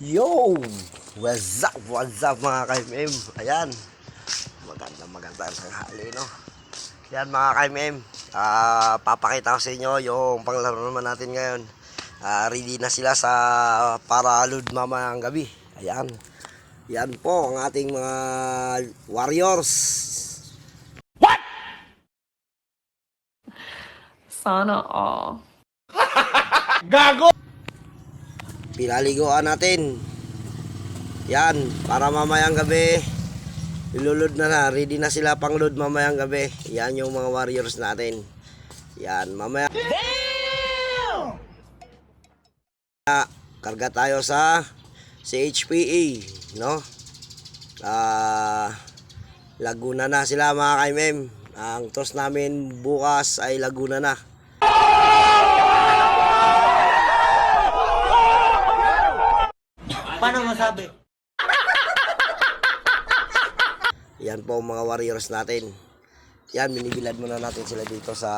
Yo! What's up? What's up mga ka-MM? Ayan. Maganda maganda ang tanghali, no? Ayan mga ka-MM. Ah, papakita ko sa inyo yung panglaro naman natin ngayon. Ah, ready na sila sa para load mamayang gabi. Ayan. Yan po ang ating mga warriors. Sana all. Pinaliguan natin. Yan, para mamayang gabi. Ilulod na na. Ready na sila pang load mamayang gabi. Yan yung mga warriors natin. Yan, mamaya. Ah, Karga tayo sa CHPE, no? Ah, Laguna na sila mga kaimem. Ang toss namin bukas ay Laguna na. Paano masabi? Yan po mga warriors natin. Yan, binibilad muna natin sila dito sa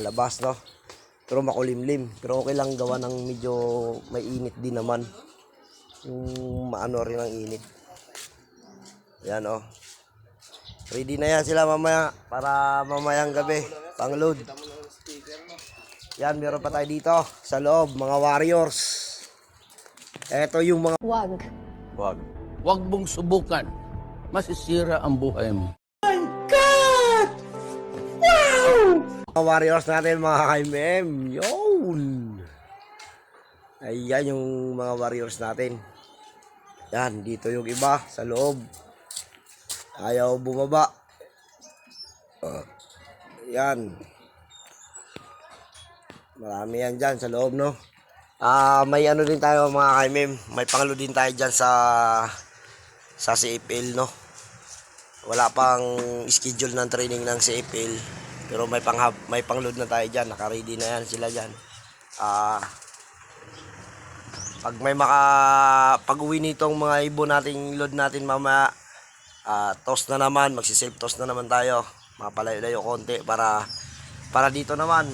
labas, no? Pero makulimlim. Pero okay lang gawa ng medyo may init din naman. Yung maano rin ang init. Yan, oh. Ready na yan sila mamaya para mamayang gabi. Pang load. Yan, meron pa tayo dito sa loob, mga warriors. Ito yung mga Wag. Wag. Huwag mong subukan. Masisira ang buhay mo. mga warriors natin mga ka-MM. Yun! Ayan yung mga warriors natin. Yan, dito yung iba sa loob. Ayaw bumaba. Uh, yan. Marami yan dyan sa loob, no? Ah, may ano din tayo mga ka-MM. May pangalo din tayo dyan sa sa CFL, no? Wala pang schedule ng training ng CFL. Pero may pang may pangload na tayo diyan, naka-ready na yan sila diyan. Ah pag may maka pag-uwi nitong mga ibon nating load natin mamaya, ah toss na naman, magsi-save toss na naman tayo. Mapalayo-layo konti para para dito naman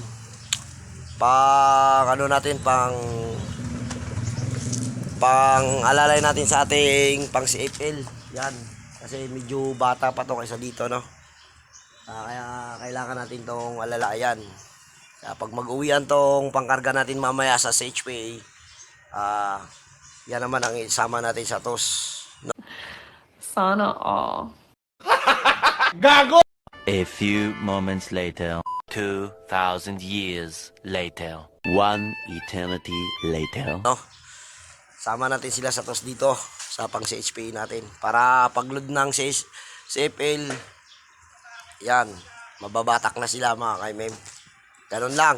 pang ano natin pang pang alalay natin sa ating pang CFL. Yan. Kasi medyo bata pa to kaysa dito, no? Ah, kaya kailangan natin tong alalayan. Kaya pag mag-uwian tong pangkarga natin mamaya sa CHPA, ah, yan naman ang isama natin sa TOS. Sana all. A few moments later, 2,000 years later, one eternity later. No? Sama natin sila sa TOS dito sa pang CHPA natin. Para pag-load ng CS CFL, yan, mababatak na sila mga kaimem. Ganun lang.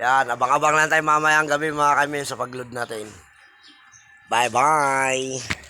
Yan, abang-abang lang tayo mamayang gabi mga kaimem sa pag-load natin. Bye-bye!